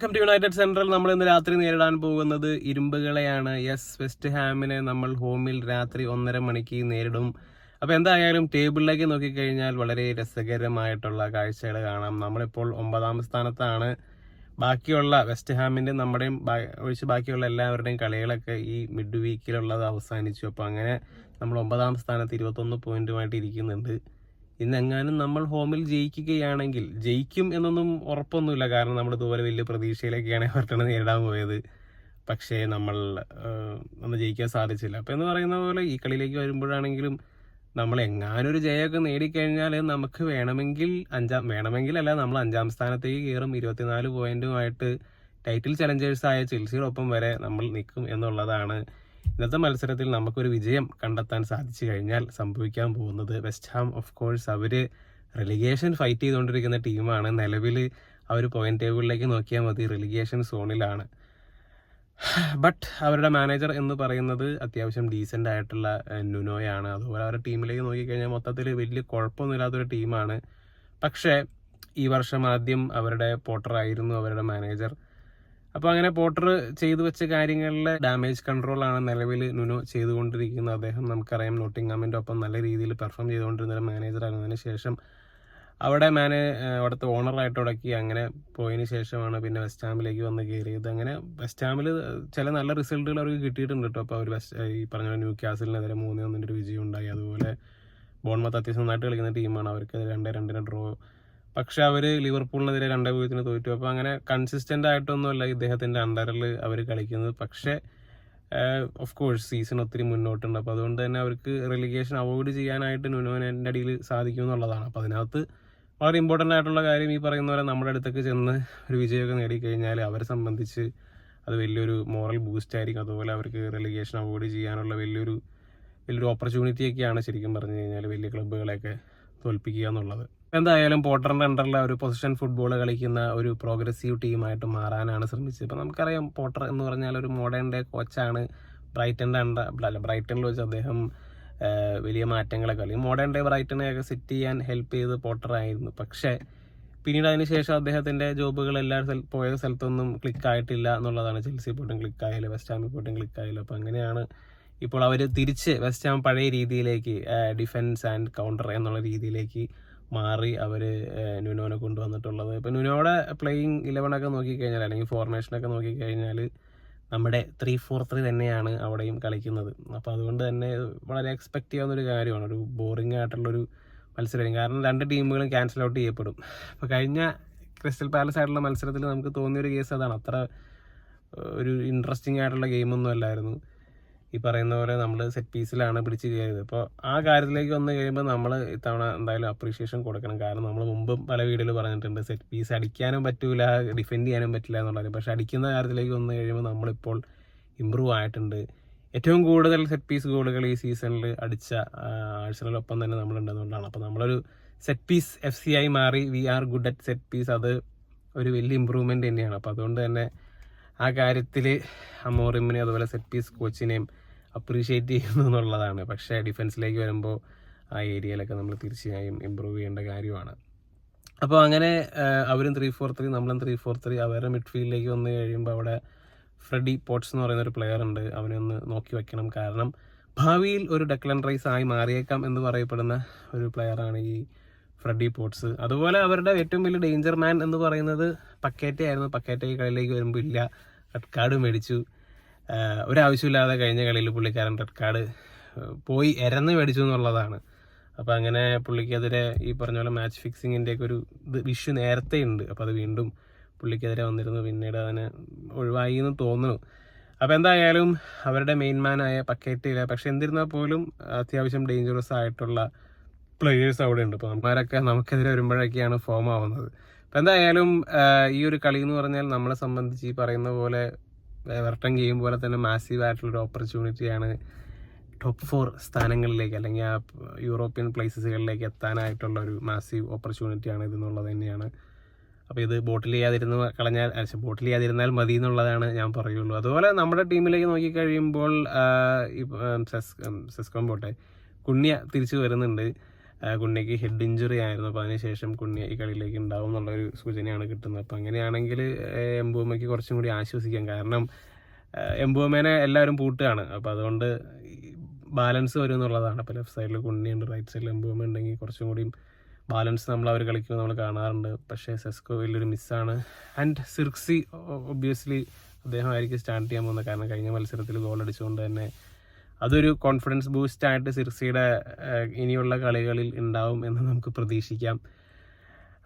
Welcome to United central നമ്മൾ ഇന്ന് രാത്രി നേരിടാൻ പോകുന്നത് ഇരുമ്പുകളെയാണ്. യെസ് വെസ്റ്റ് ഹാമിനെ നമ്മൾ ഹോമിൽ രാത്രി ഒന്നര മണിക്ക് നേരിടും. അപ്പോൾ എന്തായാലും ടേബിളിലേക്ക് നോക്കിക്കഴിഞ്ഞാൽ വളരെ രസകരമായിട്ടുള്ള കാഴ്ചകൾ കാണാം. നമ്മളിപ്പോൾ ഒമ്പതാം സ്ഥാനത്താണ്. ബാക്കിയുള്ള വെസ്റ്റ് ഹാമിന്റെ നമ്മുടെയും ഒഴിച്ച് ബാക്കിയുള്ള എല്ലാവരുടെയും കളികളൊക്കെ ഈ മിഡ് വീക്കിലുള്ളത് അവസാനിച്ചു. അപ്പോൾ അങ്ങനെ നമ്മൾ ഒമ്പതാം സ്ഥാനത്ത് ഇരുപത്തൊന്ന് പോയിന്റുമായിട്ട് ഇരിക്കുന്നുണ്ട്. ഇന്നെങ്ങാനും നമ്മൾ ഹോമിൽ ജയിക്കുകയാണെങ്കിൽ ജയിക്കും എന്നൊന്നും ഉറപ്പൊന്നുമില്ല. കാരണം നമ്മൾ ഇതുപോലെ വലിയ പ്രതീക്ഷയിലൊക്കെയാണ് എവർട്ടനെ നേരിടാൻ പോയത്. പക്ഷേ നമ്മൾ ഒന്ന് ജയിക്കാൻ സാധിച്ചില്ല. അപ്പോൾ എന്ന് പറയുന്ന പോലെ ഈ കളിയിലേക്ക് വരുമ്പോഴാണെങ്കിലും നമ്മൾ എങ്ങാനും ഒരു ജയമൊക്കെ നേടിക്കഴിഞ്ഞാൽ നമുക്ക് വേണമെങ്കിൽ അഞ്ചാം വേണമെങ്കിൽ അല്ല നമ്മൾ അഞ്ചാം സ്ഥാനത്തേക്ക് കയറും. ഇരുപത്തിനാല് പോയിന്റുമായിട്ട് ടൈറ്റിൽ ചലഞ്ചേഴ്സായ ചെൽസിയോടൊപ്പം വരെ നമ്മൾ നിൽക്കും എന്നുള്ളതാണ് ഇന്നത്തെ മത്സരത്തിൽ നമുക്കൊരു വിജയം കണ്ടെത്താൻ സാധിച്ചു കഴിഞ്ഞാൽ സംഭവിക്കാൻ പോകുന്നത് വെസ്റ്റ് ഹാം ഓഫ് കോഴ്സ് അവർ റെലിഗേഷൻ ഫൈറ്റ് ചെയ്തുകൊണ്ടിരിക്കുന്ന ടീമാണ് നിലവിൽ അവർ പോയിന്റ് ടേബിളിലേക്ക് നോക്കിയാൽ മതി. റെലിഗേഷൻ സോണിലാണ് ബട്ട് അവരുടെ മാനേജർ എന്ന് പറയുന്നത് അത്യാവശ്യം ഡീസന്റ് ആയിട്ടുള്ള നുനോയാണ്. അതുപോലെ അവരുടെ ടീമിലേക്ക് നോക്കിക്കഴിഞ്ഞാൽ മൊത്തത്തിൽ വലിയ കുഴപ്പമൊന്നുമില്ലാത്തൊരു ടീമാണ് പക്ഷേ ഈ വർഷം ആദ്യം അവരുടെ പോട്ടറായിരുന്നു അവരുടെ മാനേജർ അപ്പോൾ അങ്ങനെ പോട്ടർ ചെയ്തു വെച്ച കാര്യങ്ങളിലെ ഡാമേജ് കൺട്രോൾ ആണ് നിലവിൽ നുനു ചെയ്തുകൊണ്ടിരിക്കുന്നത്. അദ്ദേഹം നമുക്കറിയാം നോട്ടിംഗാമിന്റെ ഒപ്പം നല്ല രീതിയിൽ പെർഫോം ചെയ്തുകൊണ്ടിരുന്ന ഒരു മാനേജർ ആയിരുന്നതിന് ശേഷം അവിടെ മാനേ അവിടുത്തെ ഓണറായിട്ട് ഉടക്കി അങ്ങനെ പോയതിന് ശേഷമാണ് പിന്നെ വെസ്റ്റ് ഹാമിലേക്ക് വന്ന് കയറിയത് അങ്ങനെ വെസ്റ്റ് ഹാമിൽ ചില നല്ല റിസൾട്ടുകൾ അവർക്ക് കിട്ടിയിട്ടുണ്ട് കേട്ടോ. അപ്പോൾ അവർ വെസ്റ്റ് ഈ പറഞ്ഞ ന്യൂ ക്യാസലിനെതിരെ മൂന്ന് ഒന്നിന്റെ ഒരു വിജയം ഉണ്ടായി. അതുപോലെ ബോൺമത്ത് അത്യാവശ്യം നന്നായിട്ട് കളിക്കുന്ന ടീമാണ് അവർക്ക് രണ്ട് രണ്ടിന് ഡ്രോ പക്ഷെ അവർ ലിവർപൂളിനെതിരെ രണ്ടേ പൂജ്യത്തിന് തോറ്റു. അപ്പോൾ അങ്ങനെ കൺസിസ്റ്റന്റ് ആയിട്ടൊന്നുമല്ല ഇദ്ദേഹത്തിന്റെ അണ്ടറിൽ അവർ കളിക്കുന്നത്. പക്ഷേ ഓഫ് കോഴ്സ് സീസൺ ഒത്തിരി മുന്നോട്ടുണ്ട്. അപ്പോൾ അതുകൊണ്ട് തന്നെ അവർക്ക് റെലിഗേഷൻ അവോയ്ഡ് ചെയ്യാനായിട്ട് നുനോന്റെ അടിയിൽ സാധിക്കും എന്നുള്ളതാണ്. അപ്പോൾ അതിനകത്ത് വളരെ ഇമ്പോർട്ടന്റ് ആയിട്ടുള്ള കാര്യം ഈ പറയുന്ന പോലെ നമ്മുടെ അടുത്തൊക്കെ ചെന്ന് ഒരു വിജയമൊക്കെ നേടിക്കഴിഞ്ഞാൽ അവരെ സംബന്ധിച്ച് അത് വലിയൊരു മോറൽ ബൂസ്റ്റ് ആയിരിക്കും. അതുപോലെ അവർക്ക് റെലിഗേഷൻ അവോയ്ഡ് ചെയ്യാനുള്ള വലിയൊരു വലിയൊരു ഓപ്പർച്യൂണിറ്റി ഒക്കെയാണ് ശരിക്കും പറഞ്ഞു കഴിഞ്ഞാൽ വലിയ ക്ലബ്ബുകളെയൊക്കെ തോൽപ്പിക്കുക എന്നുള്ളത്. എന്തായാലും പോട്ടറിന്റെ അണ്ടറിൽ ഒരു പൊസിഷൻ ഫുട്ബോൾ കളിക്കുന്ന ഒരു പ്രോഗ്രസീവ് ടീമായിട്ട് മാറാനാണ് ശ്രമിച്ചത്. ഇപ്പം നമുക്കറിയാം പോട്ടർ എന്ന് പറഞ്ഞാൽ ഒരു മോഡേൺ ഡേ കോച്ചാണ് ബ്രൈറ്റന്റെ അണ്ടർ അല്ല ബ്രൈറ്റണിൽ വെച്ച് അദ്ദേഹം വലിയ മാറ്റങ്ങളൊക്കെ അല്ലെങ്കിൽ മോഡേൺ ഡേ ബ്രൈറ്റനെയൊക്കെ സെറ്റ് ചെയ്യാൻ ഹെൽപ്പ് ചെയ്ത് പോട്ടറായിരുന്നു പക്ഷേ പിന്നീട് അതിന് ശേഷം അദ്ദേഹത്തിന്റെ ജോബുകൾ എല്ലാ സ്ഥല പോയ സ്ഥലത്തൊന്നും ക്ലിക്ക് ആയിട്ടില്ല എന്നുള്ളതാണ് ചെൽസി പോയിട്ടും ക്ലിക്ക് ആയാലും വെസ്റ്റ് ഹാമിൽ പോയിട്ടും ക്ലിക്ക് ആയാലും അപ്പോൾ അങ്ങനെയാണ് ഇപ്പോൾ അവർ തിരിച്ച് വെസ്റ്റ് ഹാം പഴയ രീതിയിലേക്ക് ഡിഫൻസ് ആൻഡ് കൗണ്ടർ എന്നുള്ള രീതിയിലേക്ക് മാറി അവർ ന്യൂനോനെ കൊണ്ടുവന്നിട്ടുള്ളത്. ഇപ്പോൾ നുനോയുടെ പ്ലേയിങ് ഇലവനൊക്കെ നോക്കിക്കഴിഞ്ഞാൽ അല്ലെങ്കിൽ ഫോർമേഷനൊക്കെ നോക്കിക്കഴിഞ്ഞാൽ നമ്മുടെ ത്രീ ഫോർ ത്രീ തന്നെയാണ് അവിടെയും കളിക്കുന്നത്. അപ്പോൾ അതുകൊണ്ട് തന്നെ വളരെ എക്സ്പെക്റ്റ് ചെയ്യാവുന്ന ഒരു കാര്യമാണ്. ഒരു ബോറിംഗ് ആയിട്ടുള്ളൊരു മത്സരം കാരണം രണ്ട് ടീമുകളും ക്യാൻസൽ ഔട്ട് ചെയ്യപ്പെടും. അപ്പോൾ കഴിഞ്ഞ ക്രിസ്റ്റൽ പാലസ് ആയിട്ടുള്ള മത്സരത്തിൽ നമുക്ക് തോന്നിയൊരു കേസ് അതാണ്. അത്ര ഒരു ഇൻട്രസ്റ്റിംഗ് ആയിട്ടുള്ള ഗെയിമൊന്നും അല്ലായിരുന്നു. ഈ പറയുന്ന പോലെ നമ്മൾ സെറ്റ് പീസിലാണ് പിടിച്ച് കയറിയത്. അപ്പോൾ ആ കാര്യത്തിലേക്ക് വന്നു കഴിയുമ്പോൾ നമ്മൾ ഇത്തവണ എന്തായാലും അപ്രീഷിയേഷൻ കൊടുക്കണം. കാരണം നമ്മൾ മുമ്പും പല വീഡിയോയിൽ പറഞ്ഞിട്ടുണ്ട് സെറ്റ് പീസ് അടിക്കാനും പറ്റൂല ഡിഫെൻഡ് ചെയ്യാനും പറ്റില്ല എന്നുള്ളത്. പക്ഷേ അടിക്കുന്ന കാര്യത്തിലേക്ക് വന്നു കഴിയുമ്പോൾ നമ്മളിപ്പോൾ ഇമ്പ്രൂവ് ആയിട്ടുണ്ട്. ഏറ്റവും കൂടുതൽ സെറ്റ് പീസ് ഗോളുകൾ ഈ സീസണിൽ അടിച്ച ആഴ്സണലൊപ്പം തന്നെ നമ്മളുണ്ടെന്നുകൊണ്ടാണ് അപ്പോൾ നമ്മളൊരു സെറ്റ് പീസ് എഫ് സി ആയി മാറി we are good at set piece അത് ഒരു വലിയ ഇമ്പ്രൂവ്മെന്റ് തന്നെയാണ്. അപ്പോൾ അതുകൊണ്ട് തന്നെ ആ കാര്യത്തിൽ അമോറിമിനെ അതുപോലെ സെറ്റ് പീസ് കോച്ചിനെയും അപ്രീഷിയേറ്റ് ചെയ്യുന്നു എന്നുള്ളതാണ്. പക്ഷേ ഡിഫൻസിലേക്ക് വരുമ്പോൾ ആ ഏരിയയിലൊക്കെ നമ്മൾ തീർച്ചയായും ഇമ്പ്രൂവ് ചെയ്യേണ്ട കാര്യമാണ്. അപ്പോൾ അങ്ങനെ അവരും ത്രീ ഫോർ ത്രീ നമ്മളും ത്രീ ഫോർ ത്രീ അവരുടെ മിഡ്ഫീൽഡിലേക്ക് വന്നു കഴിയുമ്പോൾ അവിടെ ഫ്രെഡി പോട്ട്സ് എന്ന് പറയുന്ന ഒരു പ്ലെയർ ഉണ്ട്. അവനെ ഒന്ന് നോക്കി വെക്കണം. കാരണം ഭാവിയിൽ ഒരു ഡെക്ലൻ റൈസ് ആയി മാറിയേക്കാം എന്ന് പറയപ്പെടുന്ന ഒരു പ്ലെയറാണ് ഈ ഫ്രെഡി പോട്ട്സ്. അതുപോലെ അവരുടെ ഏറ്റവും വലിയ ഡേഞ്ചർ മാൻ എന്ന് പറയുന്നത് പക്കേറ്റ ആയിരുന്നു പക്കേറ്റ ഈ കളിയിലേക്ക് വരുമ്പോൾ ഇല്ല. റെഡ് കാർഡ് മേടിച്ചു. ഒരാവശ്യമില്ലാതെ കഴിഞ്ഞ കളിയിൽ പുള്ളിക്കാരൻ റെഡ് കാർഡ് പോയി എരന്ന് മേടിച്ചു എന്നുള്ളതാണ്. അപ്പോൾ അങ്ങനെ പുള്ളിക്കെതിരെ ഈ പറഞ്ഞ പോലെ മാച്ച് ഫിക്സിങ്ങിന്റെ ഒക്കെ ഒരു ഇത് ഇഷ്യൂ നേരത്തെ ഉണ്ട്. അപ്പോൾ അത് വീണ്ടും പുള്ളിക്കെതിരെ വന്നിരുന്നു. പിന്നീട് അതിന് ഒഴിവായി എന്ന് തോന്നുന്നു. അപ്പോൾ എന്തായാലും അവരുടെ മെയിൻ മാനായ പക്കേറ്റില്ല പക്ഷെ എന്നിരുന്നാൽ പോലും അത്യാവശ്യം ഡേഞ്ചറസ് ആയിട്ടുള്ള പ്ലെയേഴ്സ് അവിടെ ഉണ്ട്. അപ്പോൾ നമ്മാരൊക്കെ നമുക്കെതിരെ വരുമ്പോഴൊക്കെയാണ് ഫോം ആവുന്നത്. അപ്പോൾ എന്തായാലും ഈ ഒരു കളി എന്ന് പറഞ്ഞാൽ നമ്മളെ സംബന്ധിച്ച് ഈ പറയുന്ന പോലെ വെർട്ടൻ ഗെയിം പോലെ തന്നെ മാസീവ് ആയിട്ടുള്ളൊരു ഓപ്പർച്യൂണിറ്റിയാണ് ടോപ്പ് ഫോർ സ്ഥാനങ്ങളിലേക്ക് അല്ലെങ്കിൽ ആ യൂറോപ്യൻ പ്ലേസസുകളിലേക്ക് എത്താനായിട്ടുള്ള ഒരു മാസീവ് ഓപ്പർച്യൂണിറ്റിയാണ് ഇതെന്നുള്ളത് തന്നെയാണ്. അപ്പോൾ ഇത് ബോട്ടിൽ ചെയ്യാതിരുന്ന് കളഞ്ഞാൽ അല്ല, ബോട്ടിൽ ചെയ്യാതിരുന്നാൽ മതി എന്നുള്ളതാണ് ഞാൻ പറയുള്ളൂ. അതുപോലെ നമ്മുടെ ടീമിലേക്ക് നോക്കിക്കഴിയുമ്പോൾ സെസ്കോം പോട്ടെ കുണ്യ തിരിച്ചു വരുന്നുണ്ട്. കുണ്ണിക്ക് ഹെഡ് ഇഞ്ചുറി ആയിരുന്നു. അപ്പോൾ അതിനുശേഷം കുണ്ണി ഈ കളിയിലേക്ക് ഉണ്ടാവും എന്നുള്ളൊരു സൂചനയാണ് കിട്ടുന്നത്. അപ്പോൾ അങ്ങനെയാണെങ്കിൽ എംബൂമയ്ക്ക് കുറച്ചും കൂടി ആശ്വസിക്കാം. കാരണം എംബൂമേനെ എല്ലാവരും പൂട്ടുകയാണ്. അപ്പോൾ അതുകൊണ്ട് ബാലൻസ് വരും എന്നുള്ളതാണ്. അപ്പോൾ ലെഫ്റ്റ് സൈഡിൽ കുണ്ണിയുണ്ട് റൈറ്റ് സൈഡിൽ എംബൂമ ഉണ്ടെങ്കിൽ കുറച്ചും കൂടി ബാലൻസ് നമ്മൾ അവർ കളിക്കുമ്പോൾ നമ്മൾ കാണാറുണ്ട്. പക്ഷേ സെസ്കോ വലിയൊരു മിസ്സാണ് ആൻഡ് സിർക്സി ഒബ്വിയസ്ലി അദ്ദേഹം ആയിരിക്കും സ്റ്റാർട്ട് ചെയ്യാൻ പോകുന്നത്. കാരണം കഴിഞ്ഞ മത്സരത്തിൽ ഗോൾ അടിച്ചുകൊണ്ട് തന്നെ അതൊരു കോൺഫിഡൻസ് ബൂസ്റ്റ് ആയിട്ട് സിർസിയുടെ ഇനിയുള്ള കളികളിൽ ഉണ്ടാവും എന്ന് നമുക്ക് പ്രതീക്ഷിക്കാം.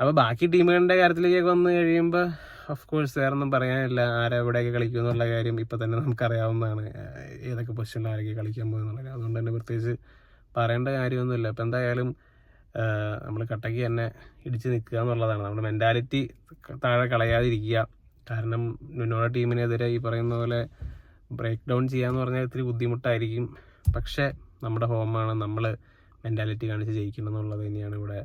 അപ്പോൾ ബാക്കി ടീമുകളുടെ കാര്യത്തിലേക്കൊക്കെ വന്നു കഴിയുമ്പോൾ ഓഫ് കോഴ്സ് വേറെ ഒന്നും പറയാനില്ല ആരെവിടെയൊക്കെ കളിക്കും എന്നുള്ള കാര്യം ഇപ്പം തന്നെ നമുക്കറിയാവുന്നതാണ്. ഏതൊക്കെ പൊസിഷനിൽ ആരൊക്കെ കളിക്കാൻ പോകുന്നുള്ള കാര്യം അതുകൊണ്ട് തന്നെ പ്രത്യേകിച്ച് പറയേണ്ട കാര്യമൊന്നുമില്ല. അപ്പം എന്തായാലും നമ്മൾ കട്ടയ്ക്ക് തന്നെ ഇടിച്ച് നിൽക്കുക എന്നുള്ളതാണ്. നമ്മുടെ മെന്റാലിറ്റി താഴെ കളയാതിരിക്കുക. കാരണം നുനോയുടെ ടീമിനെതിരെ ഈ പറയുന്ന പോലെ ബ്രേക്ക് ഡൗൺ ചെയ്യാന്ന് പറഞ്ഞാൽ ഇത്തിരി ബുദ്ധിമുട്ടായിരിക്കും. പക്ഷേ നമ്മുടെ ഹോമാണ് നമ്മൾ മെന്റാലിറ്റി കാണിച്ച് ജയിക്കണം എന്നുള്ളത് തന്നെയാണ് ഇവിടെ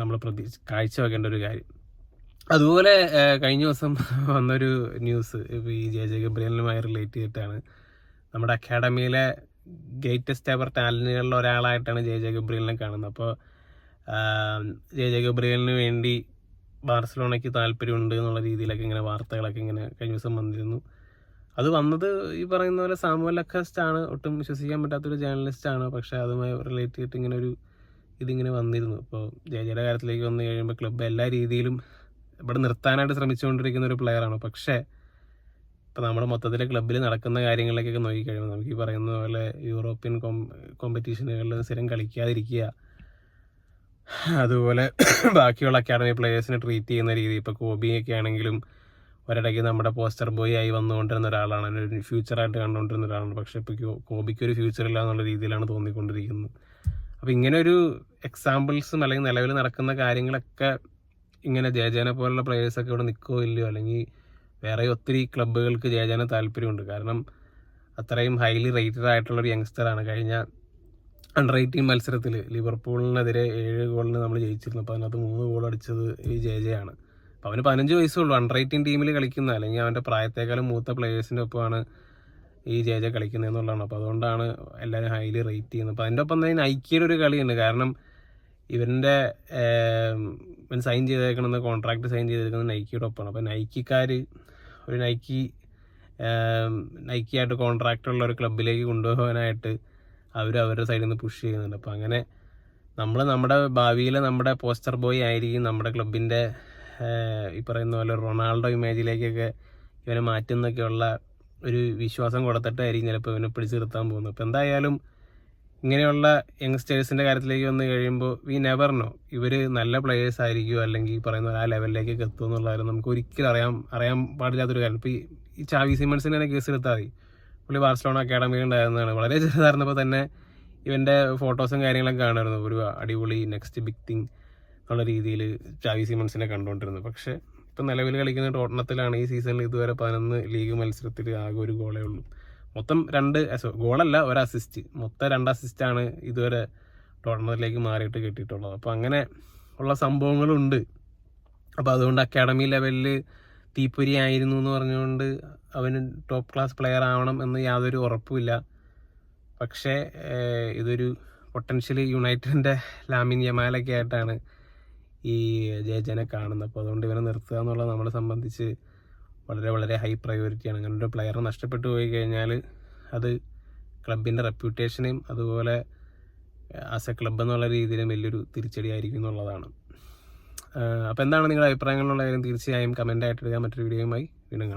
നമ്മൾ പ്രതി കാഴ്ചവെക്കേണ്ട ഒരു കാര്യം. അതുപോലെ കഴിഞ്ഞ ദിവസം വന്നൊരു ന്യൂസ് ഈ ജെ ജെ ഗബ്രിയലുമായി റിലേറ്റ് ചെയ്തിട്ടാണ്. നമ്മുടെ അക്കാഡമിയിലെ ഗ്രേറ്റസ്റ്റ് എവർ ടാലന്റുകളിൽ ഒരാളായിട്ടാണ് ജെ ജെ ഗബ്രിയലിനെ കാണുന്നത്. അപ്പോൾ ജെ ജെ ഗബ്രിയലിന് വേണ്ടി ബാർസലോണയ്ക്ക് താല്പര്യമുണ്ട് എന്നുള്ള രീതിയിലൊക്കെ ഇങ്ങനെ വാർത്തകളൊക്കെ ഇങ്ങനെ കഴിഞ്ഞ ദിവസം വന്നിരുന്നു. അത് വന്നത് ഈ പറയുന്ന പോലെ സാമുവൽ ആണ് ഒട്ടും വിശ്വസിക്കാൻ പറ്റാത്തൊരു ജേർണലിസ്റ്റ് ആണ്. പക്ഷേ അതുമായി റിലേറ്റ് ചെയ്തിട്ട് ഇങ്ങനെ ഒരു ഇതിങ്ങനെ വന്നിരുന്നു. അപ്പോൾ ജയജയുടെ ജെയുടെ കാര്യത്തിലേക്ക് വന്നു കഴിയുമ്പോൾ ക്ലബ്ബ് എല്ലാ രീതിയിലും ഇവിടെ നിർത്താനായിട്ട് ശ്രമിച്ചുകൊണ്ടിരിക്കുന്ന ഒരു പ്ലെയറാണ് പക്ഷേ ഇപ്പോൾ നമ്മുടെ മൊത്തത്തിലെ ക്ലബ്ബിൽ നടക്കുന്ന കാര്യങ്ങളിലേക്കൊക്കെ നോക്കിക്കഴിയുമ്പോൾ നമുക്ക് ഈ പറയുന്ന പോലെ യൂറോപ്യൻ കോം കോമ്പറ്റീഷനുകളിൽ സ്ഥിരം കളിക്കാതിരിക്കുക. അതുപോലെ ബാക്കിയുള്ള അക്കാഡമി പ്ലേയേഴ്സിനെ ട്രീറ്റ് ചെയ്യുന്ന രീതി ഇപ്പോൾ കോബിയൊക്കെ ആണെങ്കിലും ഒരിടയ്ക്ക് നമ്മുടെ പോസ്റ്റർ ബോയ് ആയി വന്നുകൊണ്ടിരുന്ന ഒരാളാണ്. ഒരു ഫ്യൂച്ചറായിട്ട് കണ്ടുകൊണ്ടിരുന്ന ഒരാളാണ്. പക്ഷേ ഇപ്പോൾ കോബിക്ക് ഒരു ഫ്യൂച്ചർ ഇല്ല എന്നുള്ള രീതിയിലാണ് തോന്നിക്കൊണ്ടിരിക്കുന്നത്. അപ്പോൾ ഇങ്ങനെ ഒരു എക്സാമ്പിൾസും അല്ലെങ്കിൽ നിലവിൽ നടക്കുന്ന കാര്യങ്ങളൊക്കെ ഇങ്ങനെ ജയജാനെ പോലുള്ള പ്ലേയേഴ്സൊക്കെ ഇവിടെ നിൽക്കുകയോ ഇല്ലയോ? അല്ലെങ്കിൽ വേറെ ഒത്തിരി ക്ലബ്ബുകൾക്ക് ജയജാനെ താല്പര്യമുണ്ട്. കാരണം അത്രയും ഹൈലി റേറ്റഡ് ആയിട്ടുള്ള ഒരു യങ്സ്റ്ററാണ് കഴിഞ്ഞ അണ്ടർ എയ്റ്റീൻ മത്സരത്തിൽ ലിവർപൂളിനെതിരെ ഏഴ് ഗോളിന് നമ്മൾ ജയിച്ചിരുന്നു. അപ്പോൾ അതിനകത്ത് മൂന്ന് ഗോൾ അടിച്ചത് ഈ ജെ ജെ ആണ് അപ്പോൾ അവന് പതിനഞ്ച് വയസ്സേ ഉള്ളൂ. അണ്ടർ എയ്റ്റീൻ ടീമിൽ കളിക്കുന്ന അല്ലെങ്കിൽ അവന്റെ പ്രായത്തേക്കാളും മൂത്ത പ്ലേയേഴ്സിന്റെ ഒപ്പമാണ് ഈ ജെ ജെ കളിക്കുന്നത് എന്നുള്ളതാണ്. അപ്പോൾ അതുകൊണ്ടാണ് എല്ലാവരും ഹൈലി റേറ്റ് ചെയ്യുന്നത്. അപ്പോൾ അതിന്റെ ഒപ്പം തന്നെ നൈക്കിയുടെ ഒരു കളിയുണ്ട്. കാരണം ഇവന്റെ ഇവൻ സൈൻ ചെയ്തേക്കണമെന്ന് കോൺട്രാക്ട് സൈൻ ചെയ്തേക്കുന്നത് നൈക്കിയുടെ ഒപ്പമാണ്. അപ്പോൾ നൈക്കിക്കാർ ഒരു നൈക്കി നൈക്കിയായിട്ട് കോൺട്രാക്റ്റുള്ള ഒരു ക്ലബിലേക്ക് കൊണ്ടുപോകാനായിട്ട് അവർ അവരുടെ സൈഡിൽ നിന്ന് പുഷ് ചെയ്യുന്നുണ്ട്. അപ്പോൾ അങ്ങനെ നമ്മൾ നമ്മുടെ ഭാവിയിൽ നമ്മുടെ പോസ്റ്റർ ബോയ് ആയിരിക്കും നമ്മുടെ ക്ലബിന്റെ ഈ പറയുന്ന പോലെ റൊണാൾഡോ ഇമേജിലേക്കൊക്കെ ഇവനെ മാറ്റുന്നൊക്കെയുള്ള ഒരു വിശ്വാസം കൊടുത്തിട്ടായിരിക്കും ചിലപ്പോൾ ഇവനെ പിടിച്ചു നിർത്താൻ പോകുന്നത്. അപ്പോൾ എന്തായാലും ഇങ്ങനെയുള്ള യങ്സ്റ്റേഴ്സിന്റെ കാര്യത്തിലേക്ക് വന്നു കഴിയുമ്പോൾ വി നെവർ നോ. ഇവർ നല്ല പ്ലേയേഴ്സ് ആയിരിക്കുമോ അല്ലെങ്കിൽ പറയുന്ന ആ ലെവലിലേക്കൊക്കെ എത്തുമോ എന്നുള്ള കാര്യം നമുക്ക് ഒരിക്കലും അറിയാൻ അറിയാൻ പാടില്ലാത്തൊരു കാര്യം. ഇപ്പോൾ ഈ ചാവി സിമൺസിന്റെ തന്നെ കേസ് എടുത്താൽ മതി. പുള്ളി ബാർസലോണ അക്കാഡമിയിൽ ഉണ്ടായിരുന്നതാണ്. വളരെ ചെറുതായിരുന്നപ്പോൾ തന്നെ ഇവന്റെ ഫോട്ടോസും കാര്യങ്ങളൊക്കെ കാണുമായിരുന്നു ഒരു അടിപൊളി നെക്സ്റ്റ് ബിഗ് തിങ് എന്നുള്ള രീതിയിൽ ചാവി സിമൺസിനെ കണ്ടുകൊണ്ടിരുന്നത്. പക്ഷേ ഇപ്പം നിലവിൽ കളിക്കുന്ന ടോട്ടണത്തിലാണ് ഈ സീസണിൽ ഇതുവരെ പതിനൊന്ന് ലീഗ് മത്സരത്തിൽ ആകെ ഒരു ഗോളേ ഉള്ളൂ. മൊത്തം രണ്ട് ഗോളല്ല ഒരു അസിസ്റ്റ് മൊത്തം രണ്ട് അസിസ്റ്റാണ് ഇതുവരെ ടോട്ടണത്തിലേക്ക് മാറിയിട്ട് കിട്ടിയിട്ടുള്ളത്. അപ്പോൾ അങ്ങനെ ഉള്ള സംഭവങ്ങളുണ്ട്. അപ്പോൾ അതുകൊണ്ട് അക്കാഡമി ലെവലിൽ തീപ്പൊരി ആയിരുന്നു എന്ന് പറഞ്ഞുകൊണ്ട് അവന് ടോപ്പ് ക്ലാസ് പ്ലെയർ ആവണം എന്ന് യാതൊരു ഉറപ്പുമില്ല പക്ഷേ ഇതൊരു പൊട്ടൻഷ്യലി യുണൈറ്റഡിന്റെ ലാമിൻ യമാലൊക്കെ ആയിട്ടാണ് ഈ ജയജനെ കാണുന്നത്. അപ്പോൾ അതുകൊണ്ട് ഇവനെ നിർത്തുക എന്നുള്ളത് നമ്മളെ സംബന്ധിച്ച് വളരെ വളരെ ഹൈ പ്രയോറിറ്റിയാണ് അങ്ങനെ ഒരു പ്ലെയർ നഷ്ടപ്പെട്ടു പോയി കഴിഞ്ഞാൽ അത് ക്ലബിന്റെ റെപ്യൂട്ടേഷനെയും അതുപോലെ ആസ് എ ക്ലബ് എന്നുള്ള രീതിയിലും വലിയൊരു തിരിച്ചടി ആയിരിക്കും എന്നുള്ളതാണ്. അപ്പോൾ എന്താണ് നിങ്ങളുടെ അഭിപ്രായങ്ങളുള്ള കാര്യം തീർച്ചയായും കമന്റ് ആയിട്ട് ഇടുക. മറ്റൊരു വീഡിയോയുമായി വീണ്ടും കാണാം.